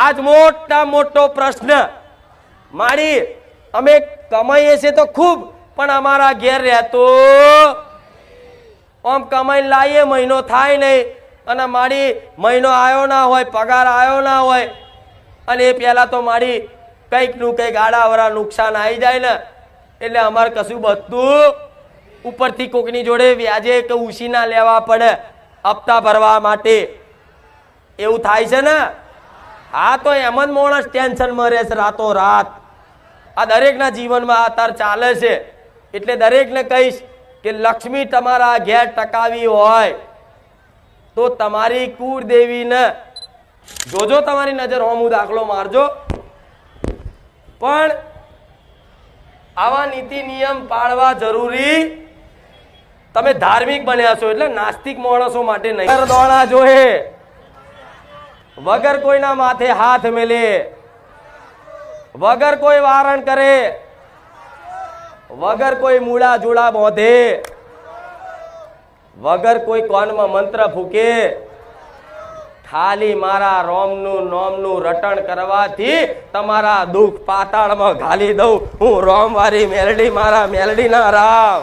આજ મોટા મોટો પ્રશ્ન. મારી, અમે કમાઈએ છીએ તો ખૂબ, પણ અમારા ઘેર રહેતો, આમ કમાઈને લાવીએ મહિનો થાય નહીં, અને મારી મહિનો આવ્યો ના હોય, પગાર આવ્યો ના હોય, અને એ પહેલાં તો મારી કંઈકનું કંઈક આડાવરા નુકસાન આવી જાય ને, એટલે અમારે કશું બધું ઉપરથી કોકની જોડે વ્યાજે કે ઉછીના લેવા પડે, હપ્તા ભરવા માટે. એવું થાય છે ને? હા, તો એમ જ માણસ ટેન્શનમાં રહે છે રાતો રાત આ દરેકના જીવનમાં આ તાર ચાલે છે. એટલે દરેકને કહીશ કે લક્ષ્મી તમારા ઘેર ટકાવી હોય, તો તમારી કુળદેવીને જોજો તમારી નજર, હોમું દાખલો મારજો. પણ આવા નીતિ નિયમ પાળવા જરૂરી તમે ધાર્મિક બન્યા છો, એટલે નાસ્તિક માણસો માટે નહીં. દોડા જોહે. વગર કોઈના માથે હાથ મેલે, વગર કોઈ વારણ કરે, વગર કોઈ મૂળા જોડા બોધે, વગર કોઈ કોનમાં મંત્ર ફૂકે ખાલી મારા રોમનું નોમનું રટણ કરવાથી તમારા દુઃખ પાતાળમાં ઘાલી દઉં. હું રોમ વારી મેલડી, મારા મેલડીના રામ.